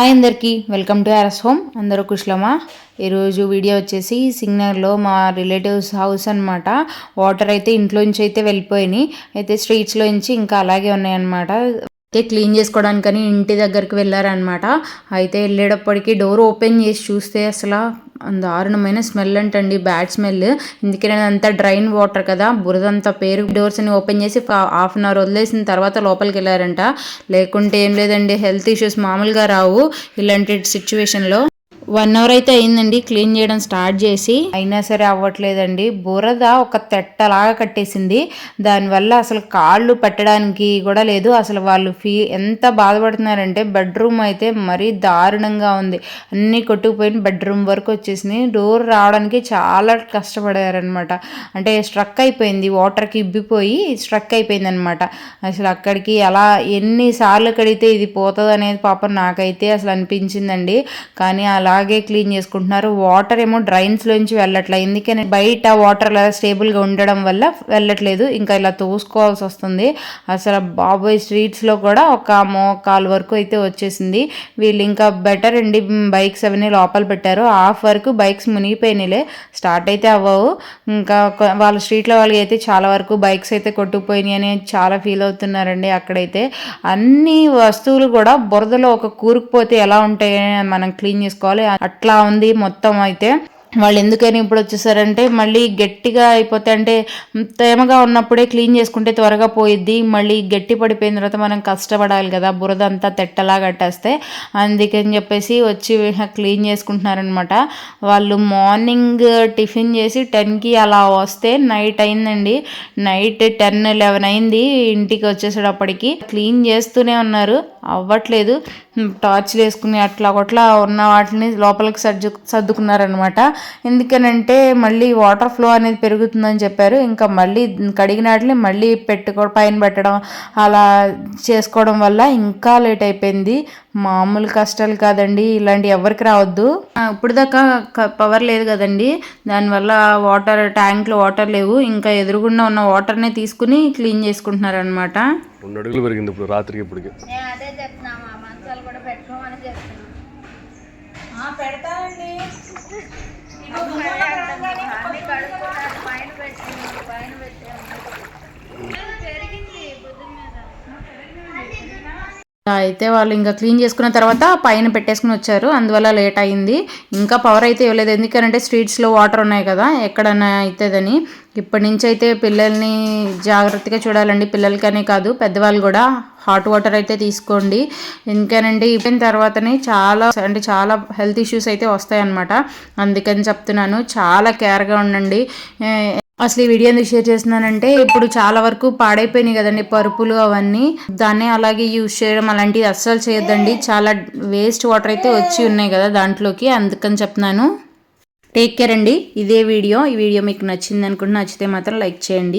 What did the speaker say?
Hi అందరికీ welcome to RS home. అందరూ కుశలమా? ఈరోజు వీడియో వచ్చేసి సింగర్లో మా రిలేటివ్స్ హౌస్ అనమాట వాటర్ అయితే ఇంట్లో నుంచి అయితే వెళ్ళిపోయినాయి. అయితే స్ట్రీట్స్లో నుంచి ఇంకా అలాగే ఉన్నాయన్నమాట. అయితే క్లీన్ చేసుకోవడానికని ఇంటి దగ్గరికి వెళ్ళారనమాట అయితే వెళ్ళేటప్పటికి డోర్ ఓపెన్ చేసి చూస్తే అసలు దారుణమైన స్మెల్ అంటండి బ్యాడ్ స్మెల్. ఎందుకంటే అంతా డ్రైన్ వాటర్ కదా బురదంతా పేరు డోర్స్ అని ఓపెన్ చేసి హాఫ్ అన్ అవర్ వదిలేసిన తర్వాత లోపలికి వెళ్ళారంట. లేకుంటే ఏం లేదండి హెల్త్ ఇష్యూస్ మామూలుగా రావు ఇలాంటి సిచ్యువేషన్లో. వన్ అవర్ అయితే అయిందండి క్లీన్ చేయడం స్టార్ట్ చేసి. అయినా సరే అవ్వట్లేదండి. బురద ఒక తెట్టలాగా కట్టేసింది. దానివల్ల అసలు కాళ్ళు పెట్టడానికి కూడా లేదు. అసలు వాళ్ళు ఫీ ఎంత బాధపడుతున్నారంటే బెడ్రూమ్ అయితే మరీ దారుణంగా ఉంది. అన్నీ కొట్టుకుపోయిన బెడ్రూమ్ వరకు వచ్చేసింది. డోర్ రావడానికి చాలా కష్టపడారనమాట అంటే స్ట్రక్ అయిపోయింది వాటర్కి ఇబ్బిపోయి స్ట్రక్ అయిపోయింది అనమాట అసలు అక్కడికి ఎలా ఎన్నిసార్లు కడిగితే ఇది పోతుంది అనేది పాపం నాకైతే అసలు అనిపించిందండి. కానీ అలా అలాగే క్లీన్ చేసుకుంటున్నారు. వాటర్ ఏమో డ్రైన్స్లోంచి వెళ్ళట్లేదు ఎందుకని బయట వాటర్ అలా స్టేబుల్గా ఉండడం వల్ల వెళ్ళట్లేదు. ఇంకా ఇలా తోసుకోవాల్సి వస్తుంది. అసలు బాబోయ్ స్ట్రీట్స్లో కూడా ఒక మోకాల్ వరకు అయితే వచ్చేసింది. వీళ్ళు ఇంకా బెటర్ అండి. బైక్స్ అవన్నీ లోపల పెట్టారు. హాఫ్ వరకు బైక్స్ మునిగిపోయినాయిలే. స్టార్ట్ అయితే అవ్వవు. ఇంకా వాళ్ళ స్ట్రీట్లో వాళ్ళకి అయితే చాలా వరకు బైక్స్ అయితే కొట్టుకుపోయినాయి అని చాలా ఫీల్ అవుతున్నారండి అక్కడైతే. అన్ని వస్తువులు కూడా బురదలో ఒక కూరుకుపోతే ఎలా ఉంటాయని మనం క్లీన్ చేసుకోవాలి. అట్లా ఉంది మొత్తం అయితే. వాళ్ళు ఎందుకని ఇప్పుడు వచ్చేసారంటే మళ్ళీ గట్టిగా అయిపోతే అంటే తేమగా ఉన్నప్పుడే క్లీన్ చేసుకుంటే త్వరగా పోయిద్ది మళ్ళీ గట్టి పడిపోయిన తర్వాత మనం కష్టపడాలి కదా బురద అంతా తెట్టలా కట్టేస్తే. అందుకని చెప్పేసి వచ్చి క్లీన్ చేసుకుంటున్నారనమాట వాళ్ళు మార్నింగ్ టిఫిన్ చేసి టెన్కి అలా వస్తే నైట్ అయిందండి. నైట్ టెన్ లెవెన్ అయింది ఇంటికి వచ్చేసేటప్పటికి. క్లీన్ చేస్తూనే ఉన్నారు అవ్వట్లేదు. టార్చ్లు వేసుకుని అట్లా ఒకట్లా ఉన్న వాటిని లోపలికి సర్దు సర్దుకున్నారనమాట ఎందుకనంటే మళ్ళీ వాటర్ ఫ్లో అనేది పెరుగుతుందని చెప్పారు. ఇంకా మళ్ళీ కడిగిన వాటిని మళ్ళీ పెట్టుకో పైన పెట్టడం అలా చేసుకోవడం వల్ల ఇంకా లేట్ అయిపోయింది. మామూలు కష్టాలు కాదండి. ఇలాంటి ఎవరికి రావద్దు. ఇప్పుడు దాకా పవర్ లేదు కదండి. దానివల్ల వాటర్ ట్యాంక్లో వాటర్ లేవు. ఇంకా ఎదురుగుండా ఉన్న వాటర్నే తీసుకుని క్లీన్ చేసుకుంటున్నారు అనమాట రెండు అడుగులు పెరిగింది ఇప్పుడు రాత్రికి ఇప్పటికి. నేను అయితే వాళ్ళు ఇంకా క్లీన్ చేసుకున్న తర్వాత పైన పెట్టేసుకుని వచ్చారు. అందువల్ల లేట్ అయింది. ఇంకా పవర్ అయితే ఇవ్వలేదు. ఎందుకంటే స్ట్రీట్స్లో వాటర్ ఉన్నాయి కదా ఎక్కడన్నా అవుతుందని ఇప్పటి నుంచి అయితే పిల్లల్ని జాగ్రత్తగా చూడాలండి. పిల్లలకనే కాదు పెద్దవాళ్ళు కూడా హాట్ వాటర్ అయితే తీసుకోండి. ఎందుకనండి ఇప్పిన తర్వాతనే చాలా అంటే చాలా హెల్త్ ఇష్యూస్ అయితే వస్తాయన్నమాట. అందుకని చెప్తున్నాను చాలా కేర్గా ఉండండి. అసలు ఈ వీడియో ఎందుకు షేర్ చేస్తున్నానంటే ఇప్పుడు చాలా వరకు పాడైపోయినాయి కదండి పరుపులు అవన్నీ. దాన్ని అలాగే యూజ్ చేయడం అలాంటివి అస్సలు చేయొద్దండి. చాలా వేస్ట్ వాటర్ అయితే వచ్చి ఉన్నాయి కదా దాంట్లోకి అందుకని చెప్తున్నాను. టేక్ కేర్ అండి. ఇదే వీడియో. ఈ వీడియో మీకు నచ్చింది అనుకుంటే నచ్చితే మాత్రం లైక్ చేయండి.